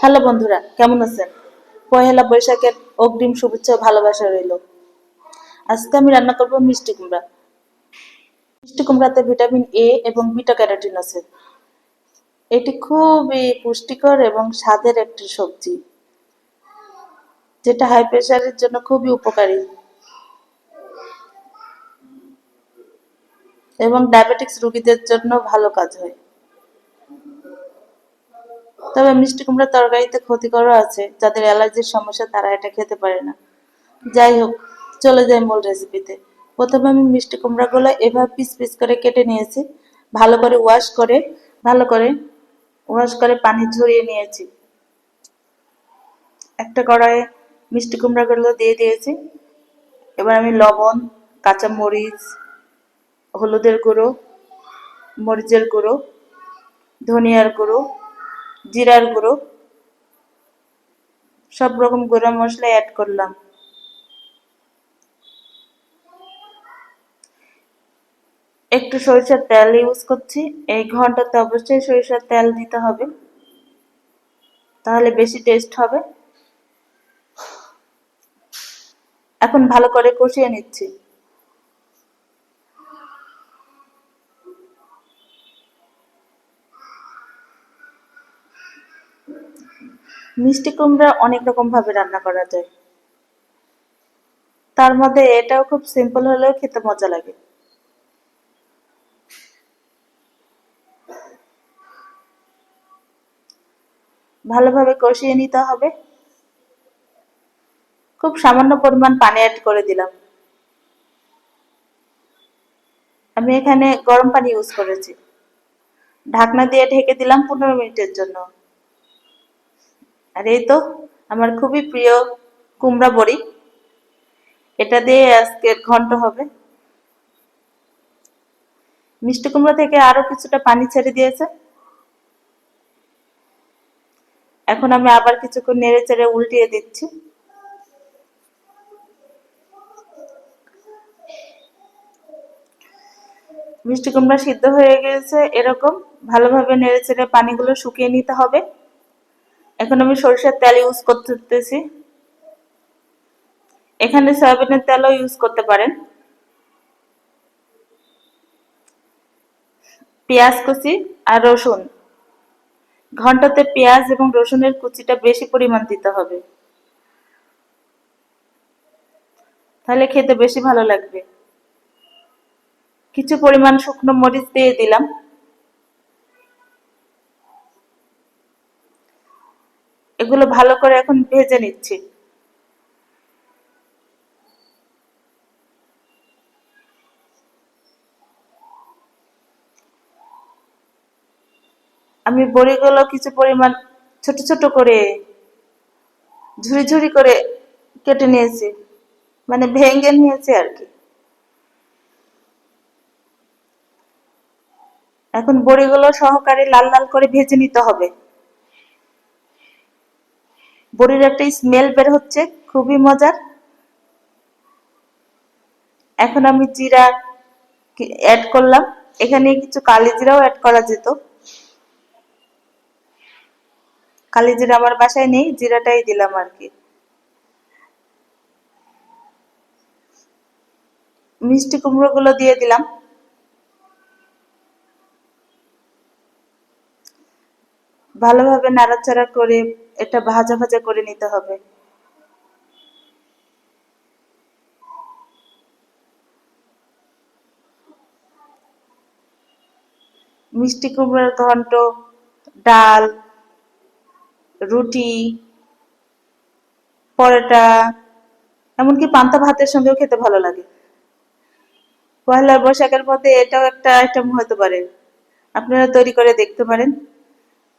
Hello বন্ধুরা, কেমন আছেন? পহেলা বৈশাখের অগ্রিম শুভেচ্ছা ভালোবাসা রইল। আজকে আমি রান্না করব মিষ্টি কুমড়া। মিষ্টি কুমড়াতে ভিটামিন এ এবং বিটা ক্যারোটিন আছে। এটি খুবই পুষ্টিকর এবং স্বাদের একটি সবজি, যেটা হাই প্রেশারের জন্য খুবই উপকারী। এবং ডায়াবেটিক্স রোগীদের জন্য ভালো কাজ হয়। তবে মিষ্টি কুমড়ার তরকারিতে ক্ষতিকরও আছে। যাদের অ্যালার্জির সমস্যা, তারা এটা খেতে পারে না। যাই হোক, চলে যাই মূল রেসিপিতে প্রথমে আমি মিষ্টি কুমড়াগুলো এভাবে পিস পিস করে কেটে নিয়েছি। ভালো করে ওয়াশ করে, ভালো করে ওয়াশ করে পানি ঝরিয়ে নিয়েছি। একটা কড়াইয়ে মিষ্টি কুমড়াগুলো দিয়ে দিয়েছি। এবার আমি লবণ কাঁচা মরিচ হলুদের গুঁড়ো, মরিচের গুঁড়ো, ধনিয়ার গুঁড়ো জিরার গুঁড়ো। সব রকম গুঁড়ো মশলা অ্যাড করলাম। একটু সরিষার তেল ইউজ করছি। এই ঘন্টাতে অবশ্যই সরিষার তেল দিতে হবে। তাহলে বেশি টেস্ট হবে। এখন ভালো করে কষিয়ে নিচ্ছি। মিষ্টি কুমড়া অনেক রকম ভাবে রান্না করা যায়। তার মধ্যে এটাও খুব সিম্পল হলেও খেতে মজা লাগে। ভালোভাবে কষিয়ে নিতে হবে। খুব সামান্য পরিমাণ পানি অ্যাড করে দিলাম। আমি এখানে গরম পানি ইউজ করেছি। ঢাকনা দিয়ে ঢেকে দিলাম পনেরো মিনিটের জন্য। আর এই তো আমার খুবই প্রিয় কুমড়া বড়ি। এটা দিয়ে আজকের ঘন্ট হবে। মিষ্টি কুমড়া থেকে আরও কিছুটা পানি ছেড়ে দিয়েছে। এখন আমি আবার কিছুক্ষণ নেড়ে চেড়ে উল্টিয়ে দিচ্ছি। মিষ্টি কুমড়া সিদ্ধ হয়ে গেছে এরকম। ভালোভাবে নেড়ে চেড়ে পানিগুলো শুকিয়ে নিতে হবে। এখন আমি সরিষার তেল ইউজ করতেছি। এখানে সয়াবিনের তেলও ইউজ করতে পারেন। পেঁয়াজ কুচি আর রসুন। ঘন্টাতে পেঁয়াজ এবং রসুনের কুচিটা বেশি পরিমাণ দিতে হবে। তাহলে খেতে বেশি ভালো লাগবে। কিছু পরিমাণ শুকনো মরিচ দিয়ে দিলাম। এগুলো ভালো করে এখন ভেজে নিচ্ছি। আমি বড়িগুলো কিছু পরিমাণ ছোট ছোট করে ঝুড়ি ঝুড়ি করে কেটে নিয়েছি। মানে ভেঙে নিয়েছি আর কি। এখন বড়িগুলো সহকারে লাল লাল করে ভেজে নিতে হবে। বড়ির একটা স্মেল বের হচ্ছে, খুবই মজার। এখন আমি জিরা অ্যাড করলাম। এখানে কিছু কালি জিরাও অ্যাড করা যেত। কালি জিরা আমার বাসায় নেই, জিরাটাই দিলাম আর কি। মিষ্টি কুমড়ো গুলো দিয়ে দিলাম। ভালোভাবে নাড়াচাড়া করে এটা ভাজা ভাজা করে নিতে হবে। মিষ্টি কুমড়ার ঘন্ট, ডাল, রুটি, পরোটা, এমনকি পান্তা ভাতের সঙ্গেও খেতে ভালো লাগে। পয়লা বৈশাখের মধ্যে এটাও একটা আইটেম হতে পারে। আপনারা তৈরি করে দেখতে পারেন।